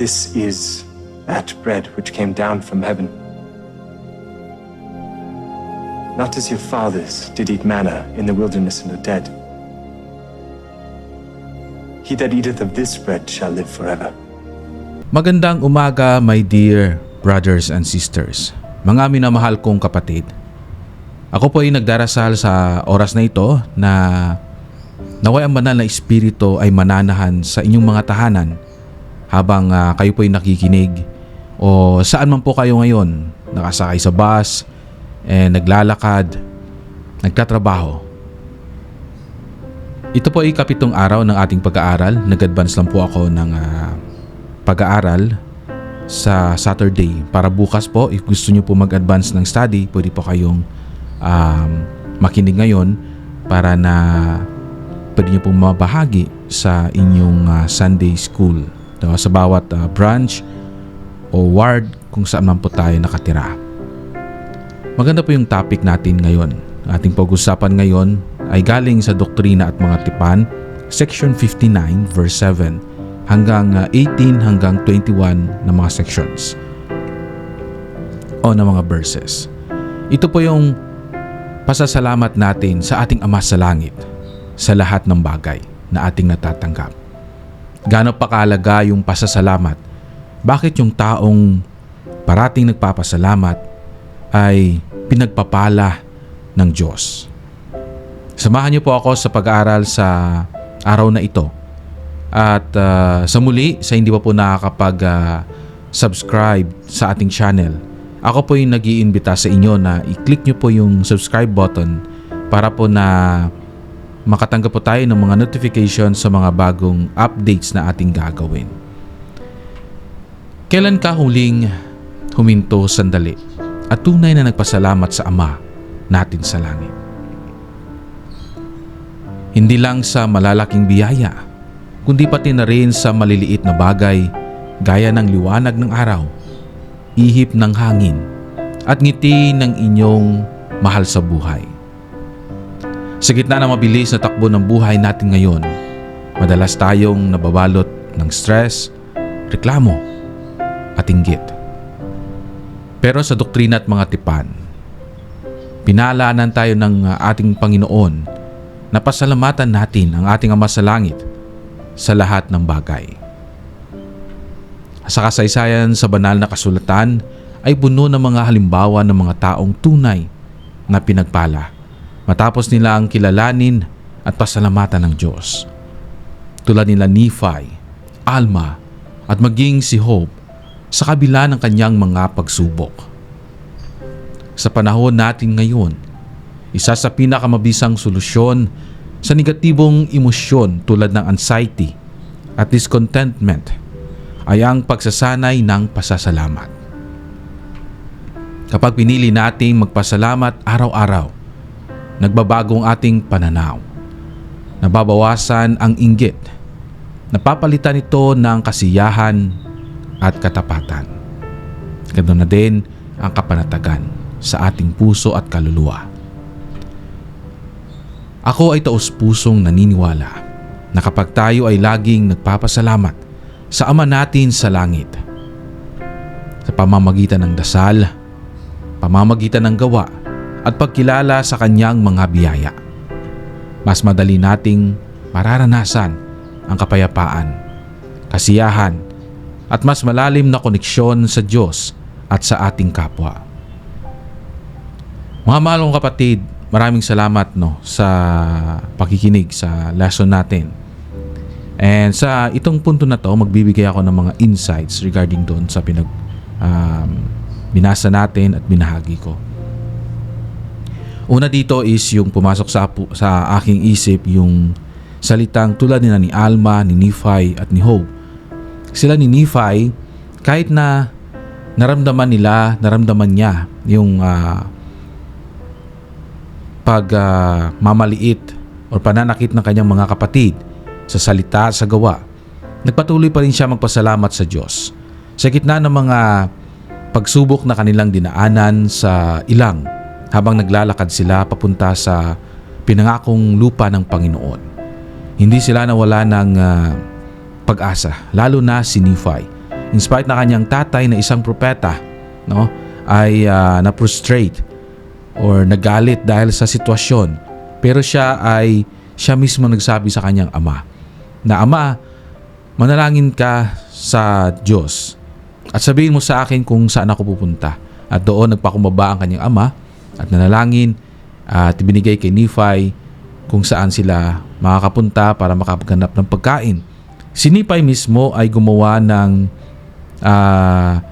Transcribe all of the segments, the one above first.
This is that bread which came down from heaven. Not as your fathers did eat manna in the wilderness and are dead. He that eateth of this bread shall live forever. Magandang umaga, my dear brothers and sisters. Mga minamahal kong kapatid. Ako po ay nagdarasal sa oras na ito na naway ang banal na espiritu ay mananahan sa inyong mga tahanan habang ah, kayo po ay nakikinig o saan man po kayo ngayon, nakasakay sa bus, eh, naglalakad, nagtatrabaho. Ito po ay kapitong araw ng ating pag-aaral. Nag-advance lang po ako ng ah, pag-aaral sa Saturday. Para bukas po, if gusto nyo po mag-advance ng study, pwede po kayong um, makinig ngayon para na pwede nyo pong mabahagi sa inyong ah, Sunday school. No, sa bawat ah, branch o ward kung saan man po tayo nakatira. Maganda po yung topic natin ngayon. Ating pag-usapan ngayon ay galing sa Doktrina at Mga Tipan, section 59 verse 7 hanggang uh, 18 hanggang 21 na mga sections o na mga verses. Ito po yung pasasalamat natin sa ating Ama sa Langit sa lahat ng bagay na ating natatanggap. Gaano pa kahalaga yung pasasalamat? Bakit yung taong parating nagpapasalamat ay pinagpapala ng Diyos? Samahan niyo po ako sa pag-aaral sa araw na ito. At ah, sa muli, sa hindi pa po nakakapag-subscribe sa ating channel, ako po yung nag iimbita sa inyo na i-click nyo po yung subscribe button para po na makatanggap po tayo ng mga notification sa mga bagong updates na ating gagawin. Kailan ka huling huminto sandali at tunay na nagpasalamat sa Ama natin sa langit? Hindi lang sa malalaking biyaya, kundi pati na rin sa maliliit na bagay gaya ng liwanag ng araw, ihip ng hangin, at ngiti ng inyong mahal sa buhay. Sa gitna ng mabilis na takbo ng buhay natin ngayon, madalas tayong nababalot ng stress, reklamo, at inggit. Pero sa doktrina at mga tipan, pinaalaanan tayo ng ating Panginoon na pasalamatan natin ang ating Ama sa Langit sa lahat ng bagay. Sa kasaysayan sa banal na kasulatan ay puno ng mga halimbawa ng mga taong tunay na pinagpala matapos nila ang kilalanin at pasalamatan ng Diyos. Tulad nila Nephi, Alma at maging si Hope sa kabila ng kanyang mga pagsubok. Sa panahon natin ngayon, isa sa pinakamabisang solusyon sa negatibong emosyon tulad ng anxiety at discontentment ay ang pagsasanay ng pasasalamat. Kapag pinili nating magpasalamat araw-araw, nagbabago ang ating pananaw. Nababawasan ang inggit. Napapalitan ito ng kasiyahan at katapatan. Ganoon na din ang kapanatagan sa ating puso at kaluluwa. Ako ay taus-pusong naniniwala na kapag tayo ay laging nagpapasalamat sa Ama natin sa langit, sa pamamagitan ng dasal, pamamagitan ng gawa, at pagkilala sa kanyang mga biyaya, mas madali nating mararanasan ang kapayapaan, kasiyahan, at mas malalim na koneksyon sa Diyos at sa ating kapwa. Mga malong kapatid, maraming salamat no sa pakikinig sa lesson natin. And sa itong punto na to, magbibigay ako ng mga insights regarding doon sa pinag um, binasa natin at binahagi ko. Una dito is yung pumasok sa sa aking isip yung salitang tulad nila ni Alma, ni Nephi at ni Hope. Sila ni Nephi kahit na naramdaman nila, naramdaman niya yung uh, pag uh, mamaliit o pananakit ng kanyang mga kapatid sa salita, sa gawa, nagpatuloy pa rin siya magpasalamat sa Diyos. Sa gitna ng mga pagsubok na kanilang dinaanan sa ilang habang naglalakad sila papunta sa pinangakong lupa ng Panginoon. Hindi sila nawala ng uh, pag-asa, lalo na si Nephi. in spite na kanyang tatay na isang propeta, no, ay ah, na-frustrate or nagalit dahil sa sitwasyon. Pero siya ay siya mismo nagsabi sa kanyang ama na ama, manalangin ka sa Diyos at sabihin mo sa akin kung saan ako pupunta. At doon nagpakumbaba ang kanyang ama at nanalangin at binigay kay Nephi kung saan sila makakapunta para makapaganap ng pagkain. Si Nephi mismo ay gumawa ng ah,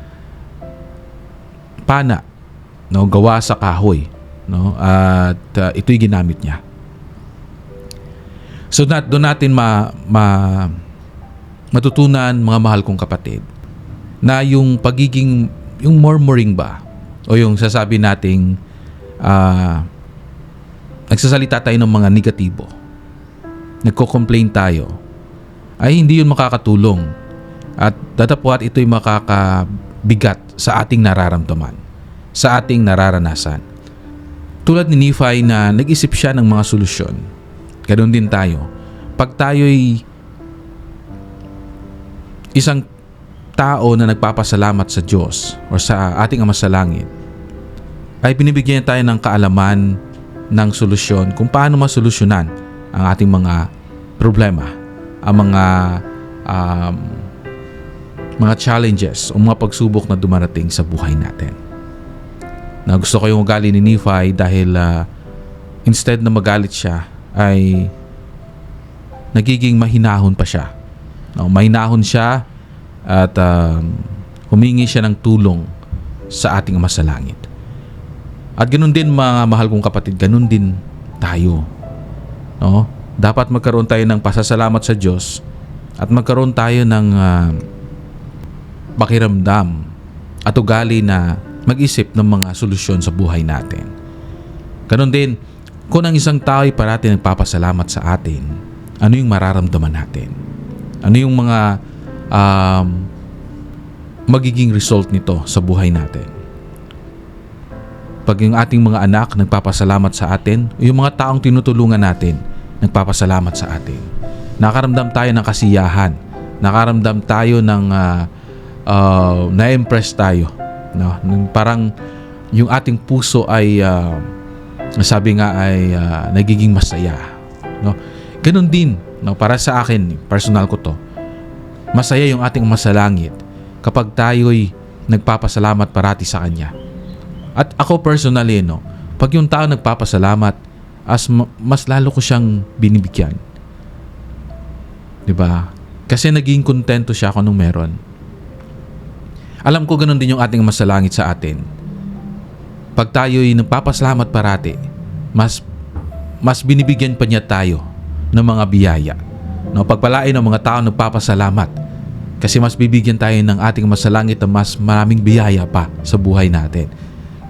pana no gawa sa kahoy no at ah, ito'y ginamit niya so that doon natin ma, ma matutunan mga mahal kong kapatid na yung pagiging yung murmuring ba o yung sasabi nating ah nagsasalita tayo ng mga negatibo. Nagko-complain tayo. Ay hindi yun makakatulong. At datapwat ito'y makakabigat sa ating nararamdaman sa ating nararanasan. Tulad ni Nephi na nag-isip siya ng mga solusyon. Ganoon din tayo. Pag tayo'y isang tao na nagpapasalamat sa Diyos o sa ating Ama sa Langit ay binibigyan tayo ng kaalaman ng solusyon kung paano masolusyonan ang ating mga problema, ang mga um, mga challenges o mga pagsubok na dumarating sa buhay natin. Na gusto ko yung ugali ni Nephi dahil ah, instead na magalit siya ay nagiging mahinahon pa siya. No, mahinahon siya at um, humingi siya ng tulong sa ating Ama sa Langit. At ganun din mga mahal kong kapatid, ganun din tayo. No? Dapat magkaroon tayo ng pasasalamat sa Diyos at magkaroon tayo ng ah, pakiramdam at ugali na mag-isip ng mga solusyon sa buhay natin. Ganon din, kung ang isang tao ay parati nagpapasalamat sa atin, ano yung mararamdaman natin? Ano yung mga um, magiging result nito sa buhay natin? Pag yung ating mga anak nagpapasalamat sa atin, yung mga taong tinutulungan natin nagpapasalamat sa atin. Nakaramdam tayo ng kasiyahan. Nakaramdam tayo ng ah, ah, na-impress tayo. No? Parang yung ating puso ay ah, sabi nga ay ah, nagiging masaya. No? Ganun din, no? para sa akin, personal ko to. Masaya yung ating masalangit kapag tayo'y nagpapasalamat parati sa Kanya. At ako personally, no, pag yung tao nagpapasalamat, as ma- mas lalo ko siyang binibigyan. 'Di ba? Kasi naging kontento siya kung anong meron. Alam ko ganun din yung ating masalangit sa atin. Pag tayo'y nagpapasalamat parati, mas mas binibigyan pa niya tayo ng mga biyaya. No, pagpalain ng mga tao nagpapasalamat kasi mas bibigyan tayo ng ating masalangit na mas maraming biyaya pa sa buhay natin.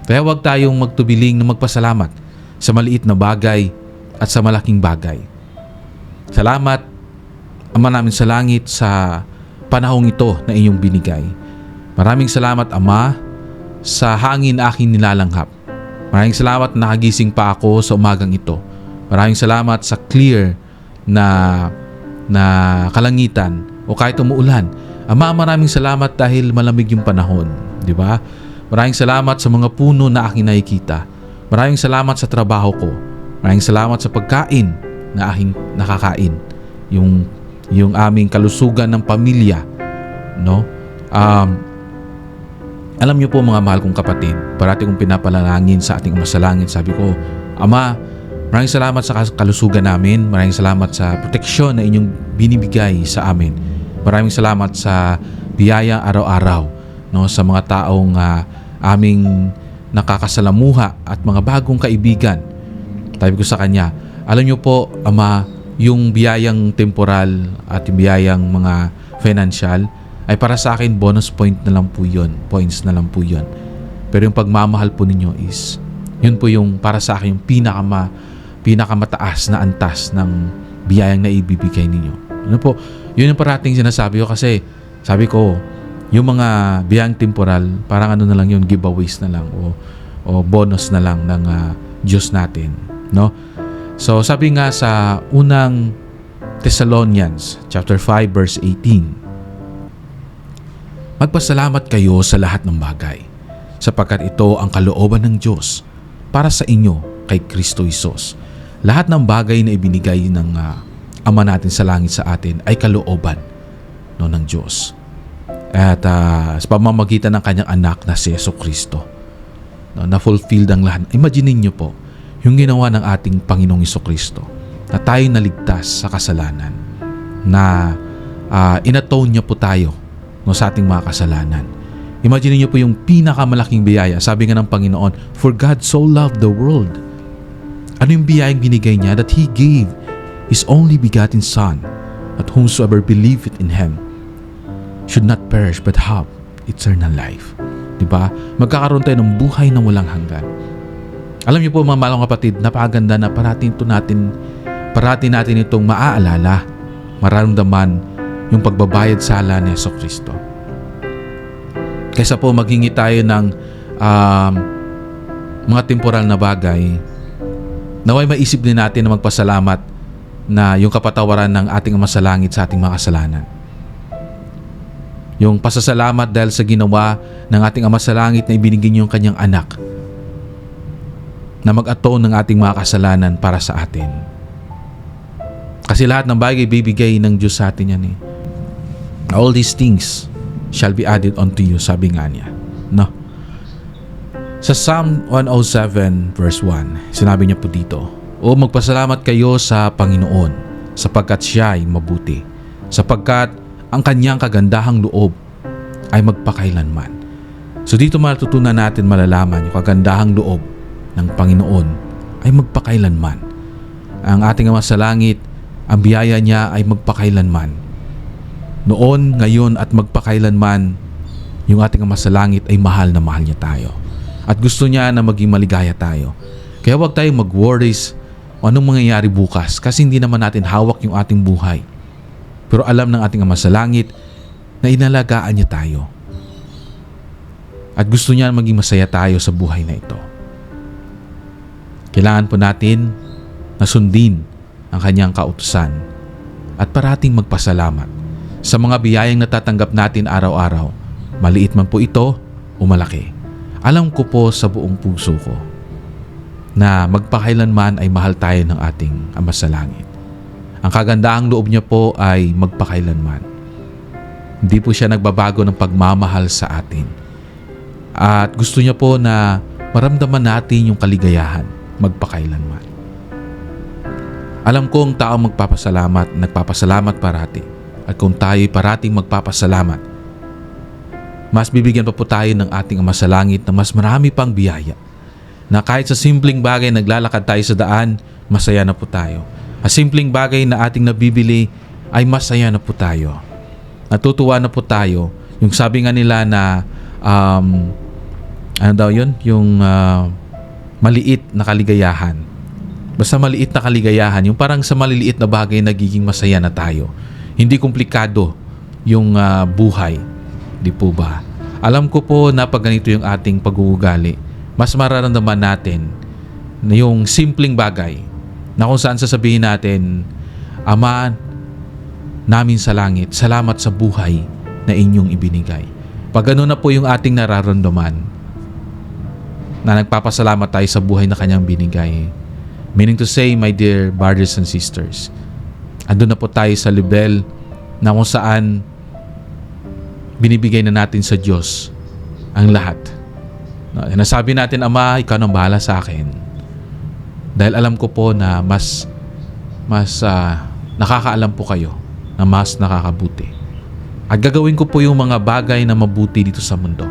Kaya huwag tayong magtubiling na magpasalamat sa maliit na bagay at sa malaking bagay. Salamat, Ama namin sa langit sa panahong ito na inyong binigay. Maraming salamat, Ama, sa hangin na aking nilalanghap. Maraming salamat na nakagising pa ako sa umagang ito. Maraming salamat sa clear na na kalangitan o kahit umuulan. Ama, maraming salamat dahil malamig yung panahon, di ba? Maraming salamat sa mga puno na aking nakikita. Maraming salamat sa trabaho ko. Maraming salamat sa pagkain na aking nakakain. Yung yung aming kalusugan ng pamilya, no? Um, alam niyo po mga mahal kong kapatid, parati kong pinapalalangin sa ating masalangin. Sabi ko, Ama, maraming salamat sa kalusugan namin. Maraming salamat sa proteksyon na inyong binibigay sa amin. Maraming salamat sa biyaya araw-araw no sa mga taong ah, aming nakakasalamuha at mga bagong kaibigan. Sabi ko sa kanya, alam niyo po, Ama, yung biyayang temporal at yung biyayang mga financial ay para sa akin bonus point na lang po yun. Points na lang po yun. Pero yung pagmamahal po ninyo is, yun po yung para sa akin yung pinakama, pinakamataas na antas ng biyayang na ibibigay ninyo. Ano po, yun yung parating sinasabi ko kasi sabi ko, yung mga biyayang temporal, parang ano na lang yun, giveaways na lang o, o bonus na lang ng ah, Diyos natin. No? So sabi nga sa unang Thessalonians chapter 5 verse 18 Magpasalamat kayo sa lahat ng bagay, sapagkat ito ang kalooban ng Diyos para sa inyo kay Kristo Isos. Lahat ng bagay na ibinigay ng ah, Ama natin sa langit sa atin ay kalooban no, ng Diyos. At ah, sa pamamagitan ng kanyang anak na si Yeso Kristo, no, na-fulfilled ang lahat. Imagine niyo po, yung ginawa ng ating Panginoong Iso Kristo, na tayo naligtas sa kasalanan, na ah, inatone niya po tayo no, sa ating mga kasalanan. Imagine niyo po yung pinakamalaking biyaya. Sabi nga ng Panginoon, For God so loved the world. Ano yung biyayang binigay niya? That He gave His only begotten Son, that whomsoever believeth in Him should not perish but have eternal life. Di ba? Magkakaroon tayo ng buhay na walang hanggan. Alam niyo po mga malong kapatid, napakaganda na parating ito natin, parati natin itong maaalala, mararamdaman yung pagbabayad sala ni Yeso Kristo. Kaysa po maghingi tayo ng um, mga temporal na bagay, naway maisip din natin na magpasalamat na yung kapatawaran ng ating Ama sa Langit sa ating mga kasalanan. Yung pasasalamat dahil sa ginawa ng ating Ama sa Langit na ibinigay niyo yung kanyang anak na mag-atone ng ating mga kasalanan para sa atin. Kasi lahat ng bagay bibigay ng Diyos sa atin yan eh. All these things shall be added unto you, sabi nga niya. No? Sa Psalm 107 verse 1, sinabi niya po dito, O magpasalamat kayo sa Panginoon sapagkat siya ay mabuti, sapagkat ang kanyang kagandahang loob ay magpakailanman. So dito matutunan natin malalaman yung kagandahang loob ng Panginoon ay magpakailanman. Ang ating Ama sa Langit, ang biyaya niya ay magpakailanman. Noon, ngayon at magpakailanman, yung ating Ama sa Langit ay mahal na mahal niya tayo. At gusto niya na maging maligaya tayo. Kaya huwag tayong mag-worries anong mangyayari bukas kasi hindi naman natin hawak yung ating buhay. Pero alam ng ating Ama sa Langit na inalagaan niya tayo. At gusto niya maging masaya tayo sa buhay na ito. Kailangan po natin na sundin ang kanyang kautusan at parating magpasalamat sa mga biyayang natatanggap natin araw-araw, maliit man po ito o malaki. Alam ko po sa buong puso ko na magpakailanman ay mahal tayo ng ating Ama sa Langit. Ang kagandahang loob niya po ay magpakailanman. Hindi po siya nagbabago ng pagmamahal sa atin. At gusto niya po na maramdaman natin yung kaligayahan magpakailanman. Alam kong tao magpapasalamat, nagpapasalamat parati. At kung tayo parating magpapasalamat, mas bibigyan pa po tayo ng ating Ama sa Langit na mas marami pang biyaya. Na kahit sa simpleng bagay naglalakad tayo sa daan, masaya na po tayo. Simpleng bagay na ating nabibili ay masaya na po tayo. Natutuwa na po tayo. Yung sabi nga nila na um, ano daw yun? Yung ah, maliit na kaligayahan. Basta maliit na kaligayahan, yung parang sa maliliit na bagay nagiging masaya na tayo. Hindi komplikado yung ah, buhay. Di po ba? Alam ko po na pag ganito yung ating pag-uugali, mas mararamdaman natin na yung simpleng bagay na kung saan sasabihin natin, Ama namin sa langit, salamat sa buhay na inyong ibinigay. Pag gano'n na po yung ating nararamdaman, na nagpapasalamat tayo sa buhay na kanyang binigay. Meaning to say, my dear brothers and sisters, andun na po tayo sa level na kung saan binibigay na natin sa Diyos ang lahat. Nasabi natin, Ama, ikaw nang bahala sa akin. Dahil alam ko po na mas mas ah, nakakaalam po kayo na mas nakakabuti. At gagawin ko po yung mga bagay na mabuti dito sa mundo.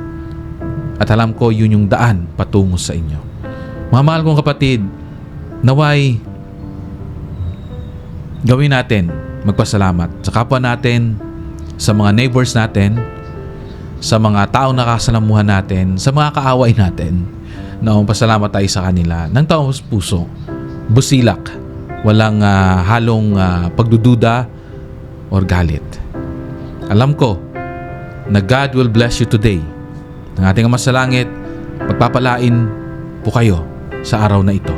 At alam ko yun yung daan patungo sa inyo. Mga mahal kong kapatid, naway gawin natin magpasalamat sa kapwa natin, sa mga neighbors natin, sa mga taong nakasalamuhan natin, sa mga kaaway natin, na pasalamat tayo sa kanila ng taong puso, busilak, walang ah, halong ah, pagdududa or galit. Alam ko na God will bless you today. Ng ating Ama sa Langit, pagpapalain po kayo sa araw na ito.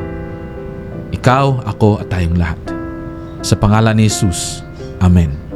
Ikaw, ako at tayong lahat. Sa pangalan ni Jesus. Amen.